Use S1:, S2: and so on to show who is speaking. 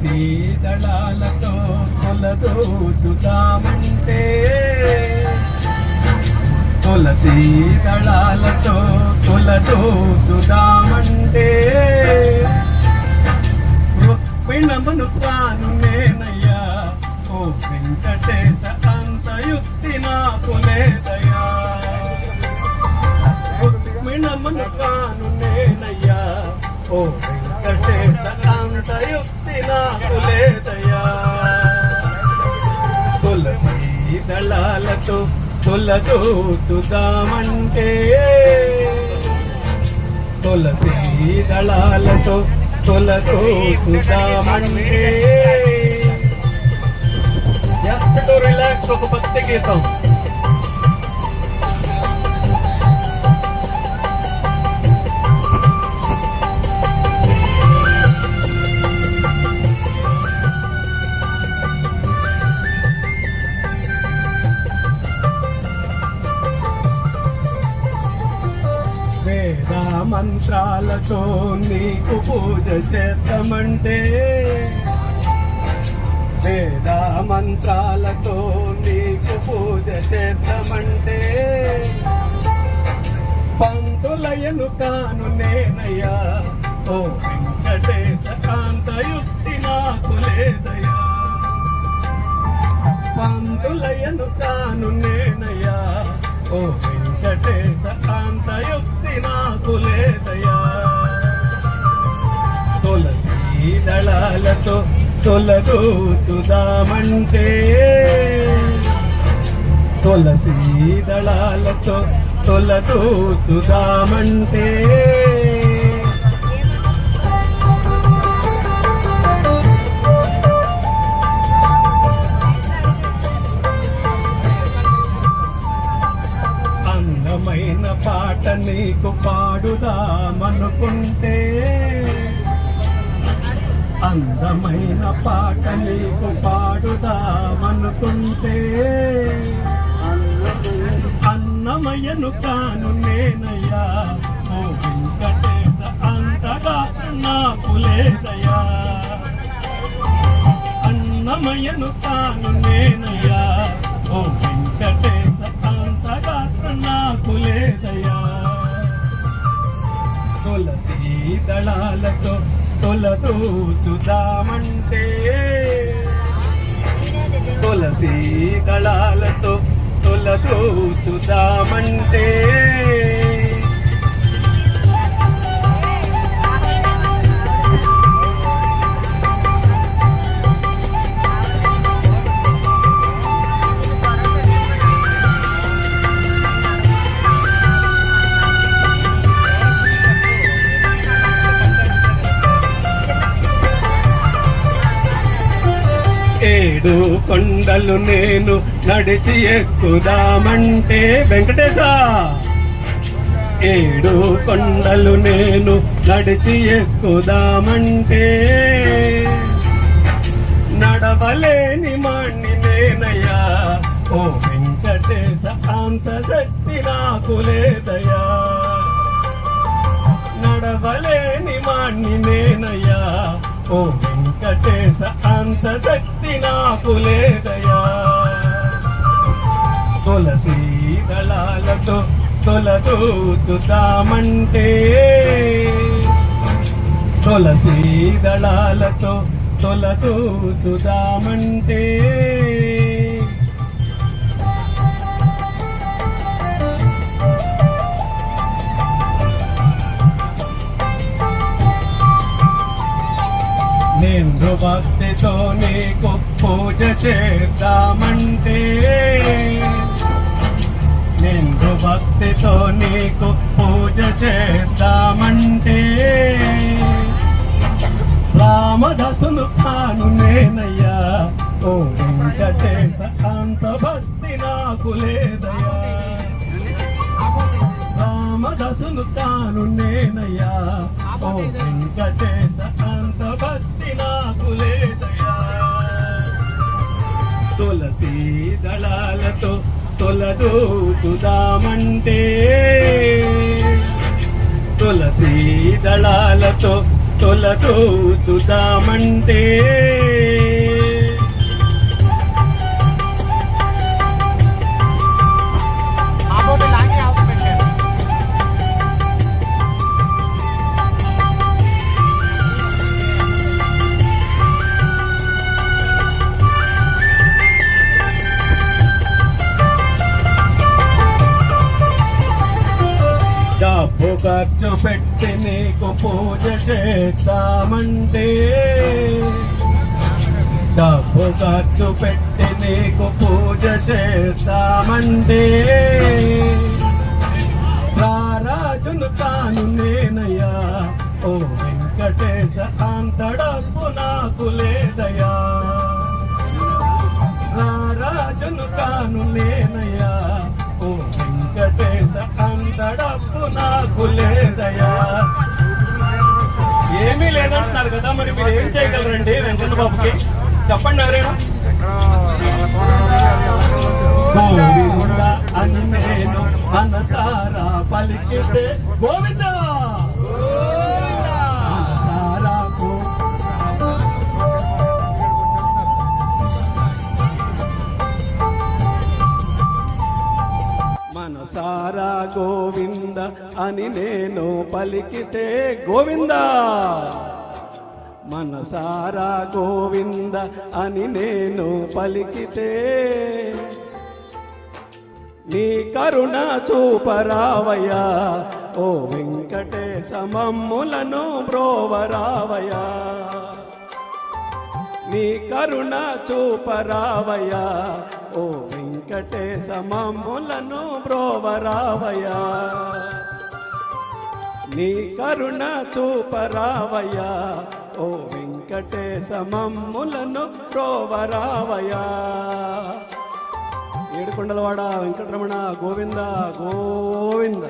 S1: సీదళాలతో తొలదోచుదామంటే తులసీ దళాలతో తొలదోచుదామంటే రుక్మిణమును తాను నేనయ్యా ఓ వెంకటేశ అంత యుక్తి నాకు లేదయ్యా. రుక్మిణమును తాను నేనయ్యా ఓ వెంకటేశ అంత యుక్తి నాకు లేదయ్యా తులసీ దళాలతో తొలదోచుదామంటే తులసీ దళాలతో తొలదోచుదామంటే జస్ట్ టు రిలాక్స్ ఒక భక్తి గీతం. మంత్రాలతో నీకు పూజ చేద్దామంటే వేద మంత్రాలతో నీకు పూజ చేద్దామంటే పంతులయను కాను నేనయ్యా ఓ వెంకటేశ కాంతయుక్తి నాకు లేదయ్యా. పంతులయను కాను నేనయ్యా ఓ వెంకటేశ నాకు లేదయ్యా తులసీ దళాలతో తొలదూచుదామంటే తులసీ దళాలతో తొలదూచుదామంటే అందమైన పాట నీకు పాడుదామనుకుంటే అన్నమయ్యను కాను నేనయ్యా. ఓ వెంకటేశ అంతగా నాకు లేదయ్యా. అన్నమయ్యను కాను నేనయ్యా. ఓ వెంకటేశ అంతగా నాకు లేదయ్యా. తులసీ దళాలతో తొలదూచుదామంటే తులసీ దళాలతో తొలదూచుదామంటే ఏడు కొండలు నేను నడిచి ఎక్కుదామంటే వెంకటేశ! ఏడు కొండలు నేను నడిచి ఎక్కుదామంటే నడవలేని మాణ్ణి నేనయ్యా. ఓ వెంకటేశ అంత శక్తి నాకు లేదయ్యా. నడవలేని మాణ్ణి నేనయ్యా. ఓ వెంకటేశ అంత శక్తి నాకు లేదయా? తులసి దళాలతో తొలదూచుతామంటే తులసి దళాలతో తొలదూచుతామంటే నేను భక్తితో నీకు పూజ చేద్దామంటే. నేను భక్తితో నీకు పూజ చేద్దామంటే. రామదసులు కాను నేనయ్యా. ఓ వెంకటేశ అంత భక్తి నాకు లేదయ్యా. రామదసులు కాను నేనయ్యా. ఓ వెంకటేశ దళాలతో తొలదూతుదామంటే తులసి దళాలతో తొలదూతుదామంటే ఖర్చు పెట్టి నీకు పూజ చేస్తామంటే. డబ్బు ఖర్చు పెట్టి నీకు పూజ చేస్తామంటే. రారాజును తాను నేనయ్యా. ఓ వెంకటేశ అంత డబ్బు నాకు లేదయ్యా. రారాజును తాను నేనయ్యా. అంత డబ్బు నాకు లేదయా ఏమీ లేదంటున్నారు కదా మరి మీరు ఏం చేయగలరండి వెంకన్న బాబుకి చెప్పండి ఎవరైనా. గోవింద అని నేను మనసారా పలికితే గోవిందా! గోవింద అని నేను పలికితే గోవింద. మనసారా గోవింద అని నేను పలికితే నీ కరుణ చూపరావయ్యా. ఓ వెంకటేశమమ్ములను బ్రోవరావయ్యా. నీ కరుణ చూపరావయ్యా. ఓ వెంకటేశ మమ్ములను బ్రోవరావయ్యా. నీ కరుణ చూపరావయా ఓ వెంకటేశ మమ్ములను బ్రోవరావయ్యా. ఏడుకొండలవాడ వెంకటరమణ గోవింద గోవింద.